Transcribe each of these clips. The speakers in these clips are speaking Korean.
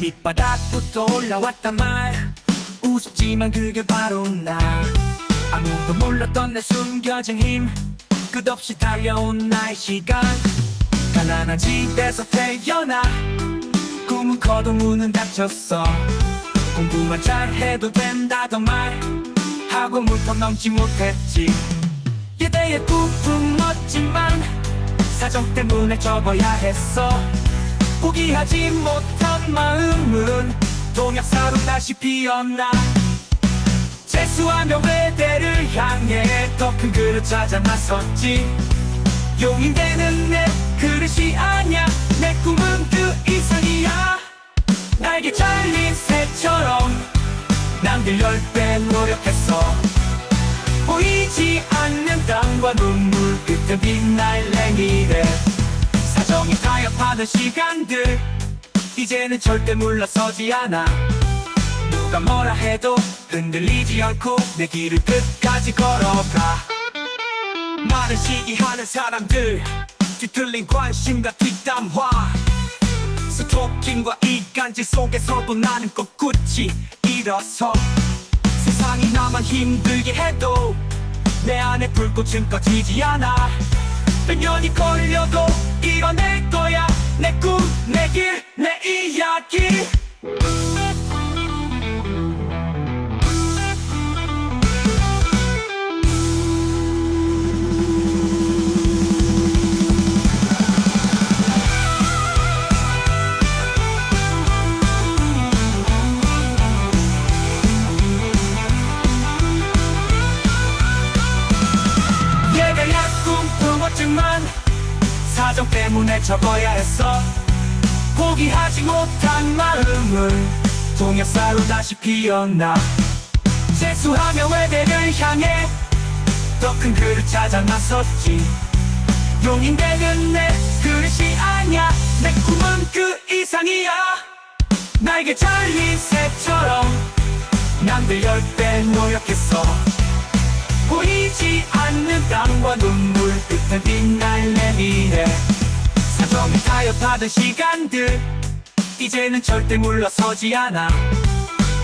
밑바닥부터 올라왔단 말. 우습지만 그게 바로 나 아무도 몰랐던 내 숨겨진 힘. 끝없이 달려온 나의 시간. 가난한 집에서 태어나. 꿈은 커도 문은 닫혔어. 공부만 잘해도 된다던 말. 학원부터 넘지 못했지 예대의 부푼 멋지만 사정 때문에 접어야 했어. 포기하지 못한 마음은 동역사로 다시 피어나. 재수하며 외대를 향해 더 큰 그릇 찾아 나섰지. 용이 되는 내 그릇이 아냐 내 꿈은 그 이상이야. 날개 잘린 새처럼 남들 열 배 노력했어 보이지 않는 땀과 눈물 끝에 빛날 내 미래. 사정이 타협하는 시간들 이제는 절대 물러서지 않아. 누가 뭐라 해도 흔들리지 않고 내 길을 끝까지 걸어가. 말을 시기하는 사람들 뒤틀린 관심과 뒷담화. 스토킹과 이간질 속에서도 나는 꿋꿋이 일어서 나만 힘들게 해도 내 안에 불꽃은 꺼지지 않아. 몇 년이 걸려도 이뤄낼 거야. 내 꿈, 내 길, 내 이야기 품었지만 사정 때문에 접어야 했어. 포기하지 못한 마음을 동역사로 다시 피어나. 재수하며 외대를 향해 더큰 그릇 찾아 나섰지. 용인 되는 내 그릇이 아냐 내 꿈은 그 이상이야. 날개 잘린 새처럼 남들 열 배 노력했어 보이지 않는 땀과 눈물 끝에 빛날 내 미래. 사정이 타협하던 시간들 이제는 절대 물러서지 않아.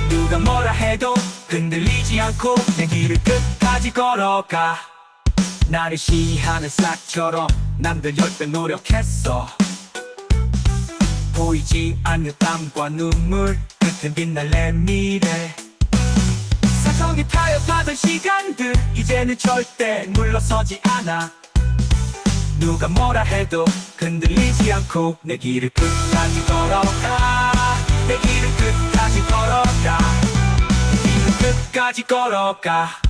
누가 뭐라 해도 흔들리지 않고 내 길을 끝까지 걸어가. 나를 시해하는 싹처럼 남들 열배 노력했어. 보이지 않는 땀과 눈물 끝에 빛날 내 미래. 사정이 타협하던 시간들 이제는 절대 물러서지 않아. 누가 뭐라 해도 흔들리지 않고 내 길을 끝까지 걸어가. 내 길을 끝까지 걸어가. 내 길을 끝까지 걸어가